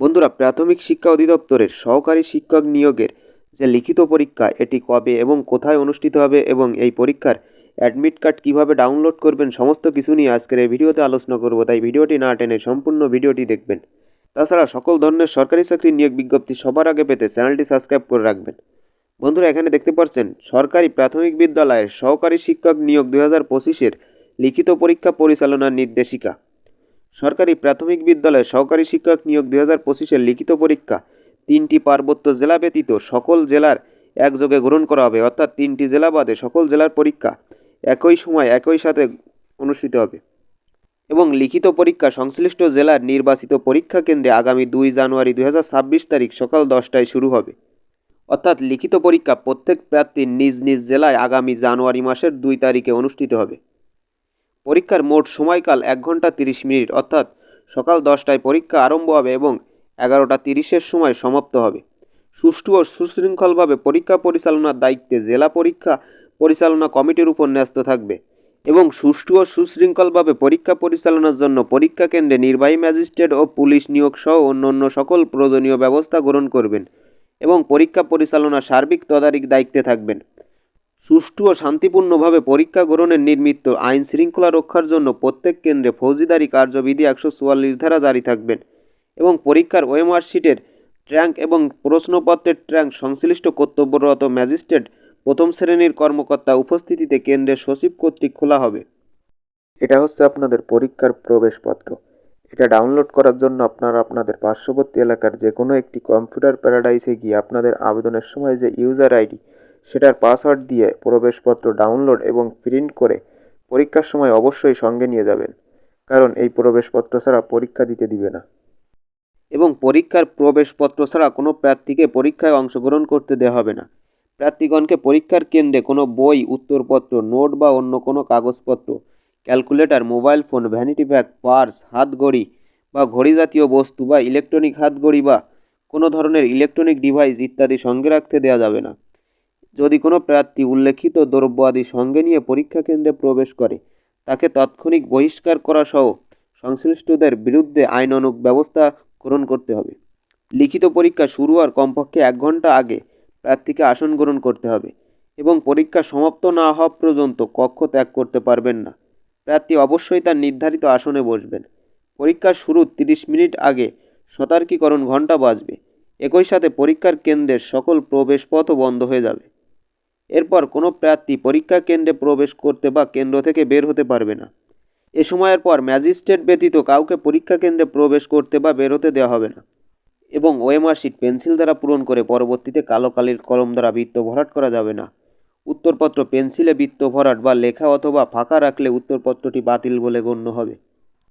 বন্ধুরা, প্রাথমিক শিক্ষা অধিদপ্তরের সহকারী শিক্ষক নিয়োগের যে লিখিত পরীক্ষা, এটি কবে এবং কোথায় অনুষ্ঠিত হবে এবং এই পরীক্ষার অ্যাডমিট কার্ড কীভাবে ডাউনলোড করবেন, সমস্ত কিছু নিয়ে আজকের এই ভিডিওতে আলোচনা করব। তাই ভিডিওটি না টেনে সম্পূর্ণ ভিডিওটি দেখবেন। তাছাড়া সকল ধরনের সরকারি চাকরি নিয়োগ বিজ্ঞপ্তি সবার আগে পেতে চ্যানেলটি সাবস্ক্রাইব করে রাখবেন। বন্ধুরা, এখানে দেখতে পাচ্ছেন, সরকারি প্রাথমিক বিদ্যালয়ের সহকারী শিক্ষক নিয়োগ দু হাজার পঁচিশের লিখিত পরীক্ষা পরিচালনার নির্দেশিকা। সরকারি প্রাথমিক বিদ্যালয়ে সহকারী শিক্ষক নিয়োগ দুই হাজার পঁচিশের লিখিত পরীক্ষা। তিনটি পার্বত্য জেলা ব্যতীত সকল জেলার একযোগে গ্রহণ করা হবে, অর্থাৎ তিনটি জেলা বাদে সকল জেলার পরীক্ষা একই সময় একই সাথে অনুষ্ঠিত হবে। এবং লিখিত পরীক্ষা সংশ্লিষ্ট জেলার নির্বাচিত পরীক্ষা কেন্দ্রে আগামী দুই জানুয়ারি দু হাজার ছাব্বিশ তারিখ সকাল দশটায় শুরু হবে। অর্থাৎ লিখিত পরীক্ষা প্রত্যেক প্রার্থীর নিজ নিজ জেলায় আগামী জানুয়ারি মাসের দুই তারিখে অনুষ্ঠিত হবে। পরীক্ষার মোট সময়কাল এক ঘণ্টা তিরিশ মিনিট, অর্থাৎ সকাল দশটায় পরীক্ষা আরম্ভ হবে এবং এগারোটা তিরিশের সময় সমাপ্ত হবে। সুষ্ঠু ও সুশৃঙ্খলভাবে পরীক্ষা পরিচালনার দায়িত্বে জেলা পরীক্ষা পরিচালনা কমিটির উপর ন্যস্ত থাকবে এবং সুষ্ঠু ও সুশৃঙ্খলভাবে পরীক্ষা পরিচালনার জন্য পরীক্ষা কেন্দ্রে নির্বাহী ম্যাজিস্ট্রেট ও পুলিশ নিয়োগ সহ অন্যান্য সকল প্রয়োজনীয় ব্যবস্থা গ্রহণ করবেন এবং পরীক্ষা পরিচালনা সার্বিক তদারিক দায়িত্বে থাকবেন। সুষ্ঠু ও শান্তিপূর্ণভাবে পরীক্ষা গ্রহণের নির্মিত আইন শৃঙ্খলা রক্ষার জন্য প্রত্যেক কেন্দ্রে ফৌজিদারি কার্যবিধি একশো চুয়াল্লিশ ধারা জারি থাকবেন এবং পরীক্ষার ওএমআর শিটের ট্র্যাঙ্ক এবং প্রশ্নপত্রের ট্র্যাঙ্ক সংশ্লিষ্ট কর্তব্যরত ম্যাজিস্ট্রেট প্রথম শ্রেণির কর্মকর্তা উপস্থিতিতে কেন্দ্রের সচিব কর্তৃক খোলা হবে। এটা হচ্ছে আপনাদের পরীক্ষার প্রবেশপত্র। এটা ডাউনলোড করার জন্য আপনারা আপনাদের পার্শ্ববর্তী এলাকার যে কোনো একটি কম্পিউটার প্যারাডাইসে গিয়ে আপনাদের আবেদনের সময় যে ইউজার আইডি সেটার পাসওয়ার্ড দিয়ে প্রবেশপত্র ডাউনলোড এবং প্রিন্ট করে পরীক্ষার সময় অবশ্যই সঙ্গে নিয়ে যাবেন, কারণ এই প্রবেশপত্র ছাড়া পরীক্ষা দিতে দিবে না। এবং পরীক্ষার প্রবেশপত্র ছাড়া কোনো প্রার্থীকে পরীক্ষায় অংশগ্রহণ করতে দেওয়া হবে না। প্রার্থীগণকে পরীক্ষার কেন্দ্রে কোনো বই, উত্তরপত্র, নোট বা অন্য কোনো কাগজপত্র, calculator, mobile phone, vanity bag, purse, হাতঘড়ি বা ঘড়ি জাতীয় বস্তু বা ইলেকট্রনিক হাতঘড়ি বা কোনো ধরনের ইলেকট্রনিক ডিভাইস ইত্যাদি সঙ্গে রাখতে দেওয়া যাবে না। যদি কোনো প্রার্থী উল্লেখিত দ্রব্য আদি সঙ্গে নিয়ে পরীক্ষা কেন্দ্রে প্রবেশ করে, তাকে তাৎক্ষণিক বহিষ্কার করা সহ সংশ্লিষ্টদের বিরুদ্ধে আইন আইনানুগ ব্যবস্থা গ্রহণ করতে হবে। লিখিত পরীক্ষা শুরু হওয়ার কমপক্ষে এক ঘণ্টা আগে প্রার্থীকে আসন গ্রহণ করতে হবে এবং পরীক্ষা সমাপ্ত না হওয়া পর্যন্ত কক্ষ ত্যাগ করতে পারবেন না। প্রার্থী অবশ্যই তার নির্ধারিত আসনে বসবেন। পরীক্ষার শুরু তিরিশ মিনিট আগে সতর্কীকরণ ঘণ্টা বাজবে। একই সাথে পরীক্ষার কেন্দ্রের সকল প্রবেশপথও বন্ধ হয়ে যাবে। এরপর কোনো প্রার্থী পরীক্ষা কেন্দ্রে প্রবেশ করতে বা কেন্দ্র থেকে বের হতে পারবে না। এ সময়ের পর ম্যাজিস্ট্রেট ব্যতীত কাউকে পরীক্ষা কেন্দ্রে প্রবেশ করতে বা বের হতে দেওয়া হবে না এবং ওএমআর পেন্সিল দ্বারা পূরণ করে পরবর্তীতে কালো কালির কলম দ্বারা বৃত্ত ভরাট করা যাবে না। উত্তরপত্র পেন্সিলে বৃত্ত ভরাট বা লেখা অথবা ফাঁকা রাখলে উত্তরপত্রটি বাতিল বলে গণ্য হবে।